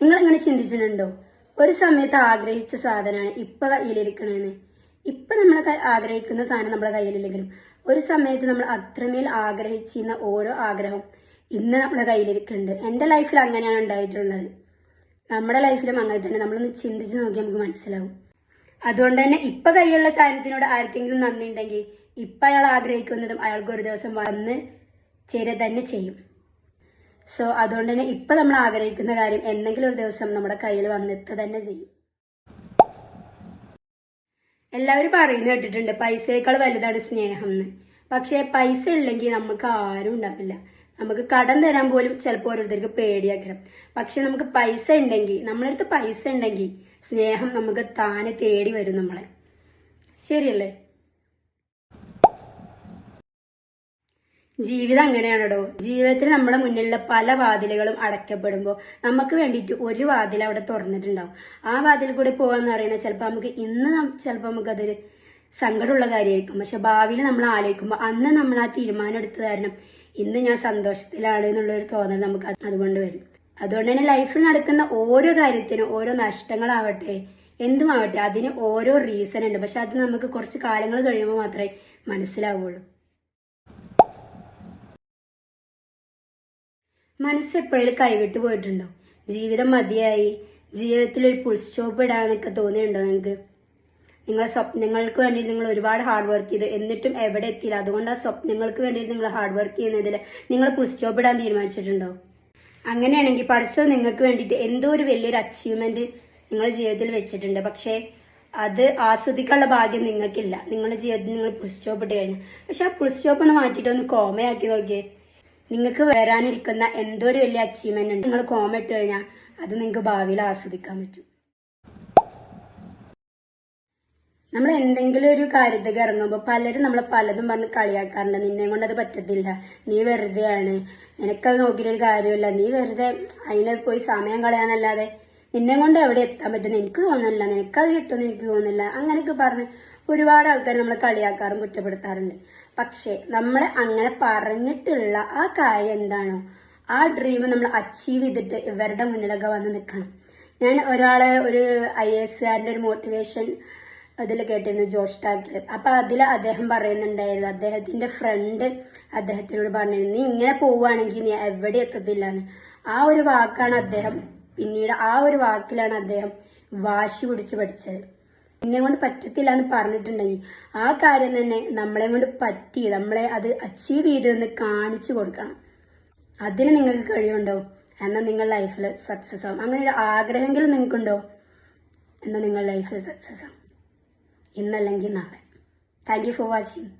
നിങ്ങൾ ഇങ്ങനെ ചിന്തിച്ചിട്ടുണ്ടോ? ഒരു സമയത്ത് ആഗ്രഹിച്ച സാധനമാണ് ഇപ്പൊ കയ്യിലിരിക്കണേന്ന്. ഇപ്പൊ നമ്മൾ ആഗ്രഹിക്കുന്ന സാധനം നമ്മുടെ കയ്യിലില്ലെങ്കിലും ഒരു സമയത്ത് നമ്മൾ അത്രമേൽ ആഗ്രഹിച്ചിരുന്ന ഓരോ ആഗ്രഹം ഇന്ന് നമ്മുടെ കയ്യിലിരിക്കുന്നുണ്ട് എന്റെ ലൈഫിൽ അങ്ങനെയാണ് ഉണ്ടായിട്ടുള്ളത്. നമ്മുടെ ലൈഫിലും അങ്ങനെ തന്നെ. നമ്മളൊന്ന് ചിന്തിച്ച് നോക്കി നമുക്ക് മനസ്സിലാവും. അതുകൊണ്ട് തന്നെ ഇപ്പൊ കയ്യിലുള്ള സാധനത്തിനോട് ആർക്കെങ്കിലും നന്ദി ഉണ്ടെങ്കിൽ ഇപ്പൊ അയാൾ ആഗ്രഹിക്കുന്നതും അയാൾക്ക് ഒരു ദിവസം വന്ന് ചേരുക തന്നെ ചെയ്യും. സോ അതുകൊണ്ട് തന്നെ ഇപ്പൊ നമ്മൾ ആഗ്രഹിക്കുന്ന കാര്യം എന്തെങ്കിലും ഒരു ദിവസം നമ്മുടെ കയ്യിൽ വന്നെത്തുക തന്നെ ചെയ്യും. എല്ലാവരും പറയുന്നു കേട്ടിട്ടുണ്ട് പൈസയേക്കാൾ വലുതാണ് സ്നേഹം എന്ന് പക്ഷേ പൈസ ഇല്ലെങ്കിൽ നമുക്ക് ആരും ഉണ്ടാവില്ല. നമുക്ക് കടം തരാൻ പോലും ചിലപ്പോൾ ഓരോരുത്തർക്ക് പേടിയാക്കണം പക്ഷെ നമുക്ക് പൈസ ഉണ്ടെങ്കിൽ നമ്മളടുത്ത് പൈസ ഉണ്ടെങ്കിൽ സ്നേഹം നമുക്ക് താനെ തേടി വരും നമ്മളെ. ശരിയല്ലേ? ജീവിതം അങ്ങനെയാണോ ജീവിതത്തിൽ നമ്മുടെ മുന്നിലുള്ള പല വാതിലുകളും അടയ്ക്കപ്പെടുമ്പോൾ നമുക്ക് വേണ്ടിയിട്ട് ഒരു വാതിൽ അവിടെ തുറന്നിട്ടുണ്ടാവും. ആ വാതിൽ കൂടി പോകാന്ന് പറയുന്നത് ചിലപ്പോൾ നമുക്ക് ഇന്ന് ചിലപ്പോൾ നമുക്കതൊരു സങ്കടമുള്ള കാര്യമായിരിക്കും. പക്ഷെ ഭാവിയിൽ നമ്മൾ ആലോചിക്കുമ്പോൾ അന്ന് നമ്മൾ ആ തീരുമാനം എടുത്ത കാരണം ഇന്ന് ഞാൻ സന്തോഷത്തിലാണ് എന്നുള്ളൊരു തോന്നൽ നമുക്ക് അതുകൊണ്ട് വരും. അതുകൊണ്ട് തന്നെ ലൈഫിൽ നടക്കുന്ന ഓരോ കാര്യത്തിനും ഓരോ നഷ്ടങ്ങളാവട്ടെ എന്തുമാവട്ടെ അതിന് ഓരോ റീസൺ ഉണ്ട്. പക്ഷെ അത് നമുക്ക് കുറച്ച് കാലങ്ങൾ കഴിയുമ്പോൾ മാത്രമേ മനസ്സിലാവുള്ളൂ. മനസ്സ് എപ്പോഴും കൈവിട്ട് പോയിട്ടുണ്ടോ? ജീവിതം മതിയായി. ജീവിതത്തിൽ ഒരു പുൾ സ്റ്റോപ്പ് ഇടാനൊക്കെ തോന്നിയിട്ടുണ്ടോ നിങ്ങൾക്ക് നിങ്ങളെ സ്വപ്നങ്ങൾക്ക് വേണ്ടി നിങ്ങൾ ഒരുപാട് ഹാർഡ് വർക്ക് ചെയ്തു. എന്നിട്ടും എവിടെ എത്തിയില്ല. അതുകൊണ്ട് ആ സ്വപ്നങ്ങൾക്ക് വേണ്ടി നിങ്ങൾ ഹാർഡ് വർക്ക് ചെയ്യുന്നതിൽ നിങ്ങൾ പുൾ സ്റ്റോപ്പ് ഇടാൻ തീരുമാനിച്ചിട്ടുണ്ടോ? അങ്ങനെയാണെങ്കിൽ പഠിച്ചോ നിങ്ങൾക്ക് വേണ്ടിയിട്ട് എന്തോ ഒരു വലിയൊരു അച്ചീവ്മെന്റ് നിങ്ങളുടെ ജീവിതത്തിൽ വെച്ചിട്ടുണ്ട്. പക്ഷേ അത് ആസ്വദിക്കാനുള്ള ഭാഗ്യം നിങ്ങൾക്കില്ല. നിങ്ങളുടെ ജീവിതത്തിൽ നിങ്ങൾ പുൾ സ്റ്റോപ്പ് ഇട്ട് കഴിഞ്ഞു പക്ഷെ ആ പുൾ സ്റ്റോപ്പ് ഒന്ന് മാറ്റിയിട്ട് ഒന്ന് കോമയാക്കി നോക്കിയേ. നിങ്ങൾക്ക് വരാനിരിക്കുന്ന എന്തോ ഒരു വലിയ അച്ചീവ്മെന്റ് ഉണ്ട്? നിങ്ങൾ കോമ ഇട്ട് കഴിഞ്ഞാൽ അത് നിങ്ങൾക്ക് ഭാവിയിൽ ആസ്വദിക്കാൻ പറ്റും. നമ്മൾ എന്തെങ്കിലും ഒരു കാര്യത്തേക്ക് ഇറങ്ങുമ്പോൾ പലരും നമ്മളെ പലതും പറഞ്ഞ് കളിയാക്കാറുണ്ട്. നിന്നെ കൊണ്ട് അത് പറ്റത്തില്ല. നീ വെറുതെയാണ്. നിനക്കത് നോക്കിയിട്ടൊരു കാര്യമില്ല നീ വെറുതെ അതിനെ പോയി സമയം കളയാന്നല്ലാതെ നിന്നെ കൊണ്ട് എവിടെ എത്താൻ പറ്റുന്ന എനിക്ക് തോന്നുന്നില്ല. നിനക്കത് കിട്ടുമെന്ന് എനിക്ക് തോന്നുന്നില്ല. അങ്ങനെയൊക്കെ പറഞ്ഞ് ഒരുപാട് ആൾക്കാർ നമ്മളെ കളിയാക്കാറും കുറ്റപ്പെടുത്താറുണ്ട്. പക്ഷെ നമ്മൾ അങ്ങനെ പറഞ്ഞിട്ടുള്ള ആ കാര്യം എന്താണോ ആ ഡ്രീം നമ്മൾ അച്ചീവ് ചെയ്തിട്ട് ഇവരുടെ മുന്നിലൊക്കെ വന്ന് നിൽക്കണം ഞാൻ ഒരാളെ ഒരു ഐ എസ് ആറിന്റെ ഒരു മോട്ടിവേഷൻ അതിൽ കേട്ടിരുന്നു ജോർജ് ടാക്കിൽ അപ്പൊ അതിൽ അദ്ദേഹം പറയുന്നുണ്ടായിരുന്നു അദ്ദേഹത്തിന്റെ ഫ്രണ്ട് അദ്ദേഹത്തിനോട് പറഞ്ഞിരുന്നു നീ ഇങ്ങനെ പോവുകയാണെങ്കിൽ നീ എവിടെ എത്തത്തില്ല എന്ന് ആ ഒരു വാക്കാണ് അദ്ദേഹം പിന്നീട് ആ ഒരു വാക്കിലാണ് അദ്ദേഹം വാശി പിടിച്ച് പഠിച്ചത്. എന്നെ കൊണ്ട് പറ്റത്തില്ല എന്ന് പറഞ്ഞിട്ടുണ്ടെങ്കിൽ ആ കാര്യം തന്നെ നമ്മളെ കൊണ്ട് പറ്റി നമ്മളെ അത് അച്ചീവ് ചെയ്തു എന്ന് കാണിച്ചു കൊടുക്കണം. അതിന് നിങ്ങൾക്ക് കഴിവുണ്ടോ? എന്നാൽ നിങ്ങൾ ലൈഫിൽ സക്സസ് ആവും. അങ്ങനെ ഒരു ആഗ്രഹമെങ്കിലും നിങ്ങൾക്കുണ്ടോ? എന്നാൽ നിങ്ങൾ ലൈഫിൽ സക്സസ് ആവും. ഇന്നല്ലെങ്കിൽ നാളെ. Thank you for watching